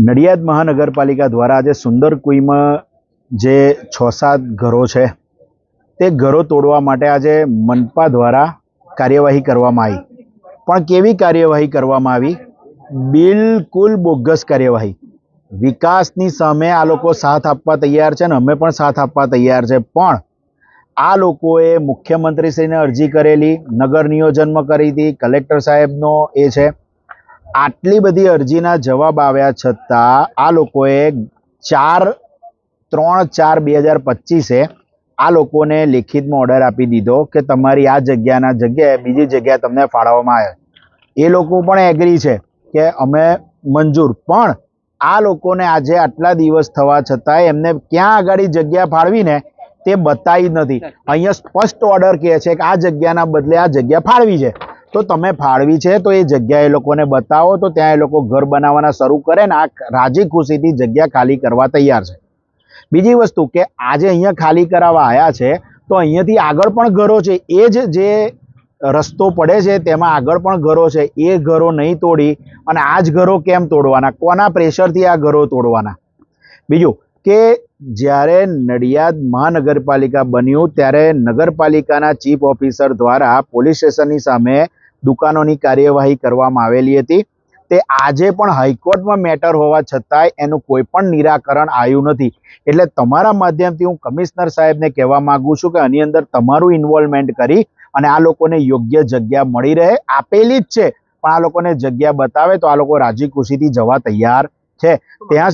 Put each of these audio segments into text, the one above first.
નડિયાદ મહાનગરપાલિકા દ્વારા આજે સુંદર કુઈમાં જે છ સાત ઘરો છે, તે ઘરો તોડવા માટે આજે મનપા દ્વારા કાર્યવાહી કરવામાં આવી. પણ કેવી કાર્યવાહી કરવામાં આવી? બિલકુલ બોગસ કાર્યવાહી. વિકાસની સામે આ લોકો સાથ આપવા તૈયાર છે ને અમે પણ સાથ આપવા તૈયાર છે. પણ આ લોકોએ મુખ્યમંત્રીશ્રીને અરજી કરેલી, નગર નિયોજનમાં કરી હતી, કલેક્ટર સાહેબનો એ છે. આટલી બધી અરજીના જવાબ આવ્યા છતાં આ લોકોએ ચાર, ત્રણ ચાર બે હજાર પચીસે આ લોકોને લેખિતમાં ઓર્ડર આપી દીધો કે તમારી આ જગ્યાના જગ્યાએ બીજી જગ્યાએ તમને ફાળવવામાં આવે. એ લોકો પણ એગ્રી છે કે અમે મંજૂર. પણ આ લોકોને આજે આટલા દિવસ થવા છતાં એમને ક્યાં આગળ જગ્યા ફાળવીને તે બતાવી જ નથી. અહીંયા સ્પષ્ટ ઓર્ડર કહે છે કે આ જગ્યાના બદલે આ જગ્યા ફાળવી છે. તો તમે ફાળવી છે, તો એ જગ્યા એ લોકોને બતાવો, તો ત્યાં એ લોકો ઘર બનાવવાના શરૂ કરે ને આ રાજી ખુશીથી જગ્યા ખાલી કરવા તૈયાર છે. બીજી વસ્તુ કે આજે અહીંયા ખાલી કરાવવા આવ્યા છે, તો અહીંયાથી આગળ પણ ઘરો છે, એ જ જે રસ્તો પડે છે, તેમાં આગળ પણ ઘરો છે, એ ઘરો નહીં તોડી અને આ જ ઘરો કેમ તોડવાના, કોના પ્રેશરથી આ ઘરો તોડવાના? બીજું કે જ્યારે નડિયાદ મહાનગરપાલિકા બન્યું, ત્યારે નગરપાલિકાના ચીફ ઓફિસર દ્વારા પોલીસ સ્ટેશનની સામે દુકાનોની કાર્યવાહી કરવામાં આવેલી હતી. તે આજે પણ હાઈકોર્ટમાં મેટર હોવા છતાંય એનું કોઈ પણ નિરાકરણ આવ્યું નથી. એટલે તમારા માધ્યમથી હું કમિશનર સાહેબને કહેવા માગું છું કે આની અંદર તમારું ઇન્વોલ્વમેન્ટ કરી અને આ લોકોને યોગ્ય જગ્યા મળી રહે. આપેલી જ છે પણ આ લોકોને જગ્યા બતાવે તો આ લોકો રાજી ખુશીથી જવા તૈયાર છે. ત્યાં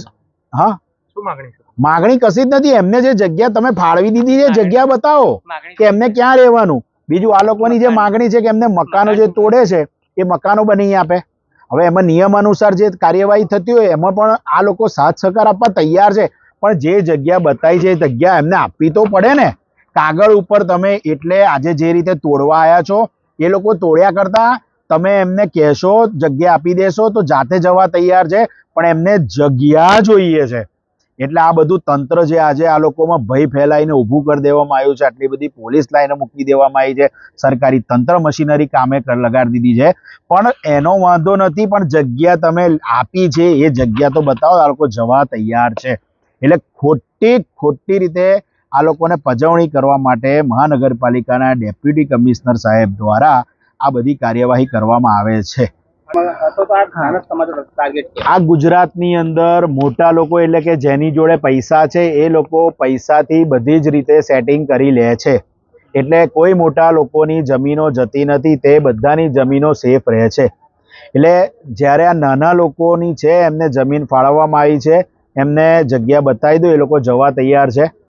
હા? શું માંગણી માગણી કશી જ નથી. એમને જે જગ્યા તમે ફાળવી દીધી છે જગ્યા બતાવો કે એમને ક્યાં રહેવાનું? બીજું આ લોકોની જે માગણી છે કે એમને મકાનો જે તોડે છે. એ મકાનો બની આપે. હવે એમાં નિયમ અનુસાર જે કાર્યવાહી થતી હોય એમાં પણ આ લોકો સાથ સહકાર આપવા તૈયાર છે. પણ જે જગ્યા બતાવી છે એ જગ્યા એમને આપવી તો પડે ને. કાગળ ઉપર તમે એટલે આજે જે રીતે તોડવા આવ્યા છો એ લોકો તોડ્યા કરતા તમે એમને કહેશો જગ્યા આપી દેશો તો જાતે જવા તૈયાર છે પણ એમને જગ્યા જોઈએ છે. એટલે આ બધું તંત્ર જે આજે આ લોકોમાં ભય ફેલાઈને ઊભું કરી દેવામાં આવ્યું છે. આટલી બધી પોલીસ લાઈને મૂકી દેવામાં આવી છે. સરકારી તંત્ર મશીનરી કામે કર લગાડી દીધી છે. પણ એનો વાંધો નથી, પણ જગ્યા તમે આપી છે, એ જગ્યા તો બતાવો, આ લોકો જવા તૈયાર છે. એટલે ખોટી ખોટી રીતે આ લોકોને પજવણી કરવા માટે મહાનગરપાલિકાના ડેપ્યુટી કમિશનર સાહેબ દ્વારા આ બધી કાર્યવાહી કરવામાં આવે છે. આ ગુજરાતની અંદર મોટા લોકો એટલે કે જેની જોડે પૈસા છે એ લોકો પૈસાથી બધી જ રીતે સેટિંગ કરી લે છે. એટલે કોઈ મોટા લોકોની જમીનો જતી નથી તે બધાની જમીનો સેફ રહે છે. એટલે જ્યારે આ નાના લોકોની છે એમને જમીન ફાળવવામાં આવી છે એમને જગ્યા બતાવી દો એ લોકો જવા તૈયાર છે.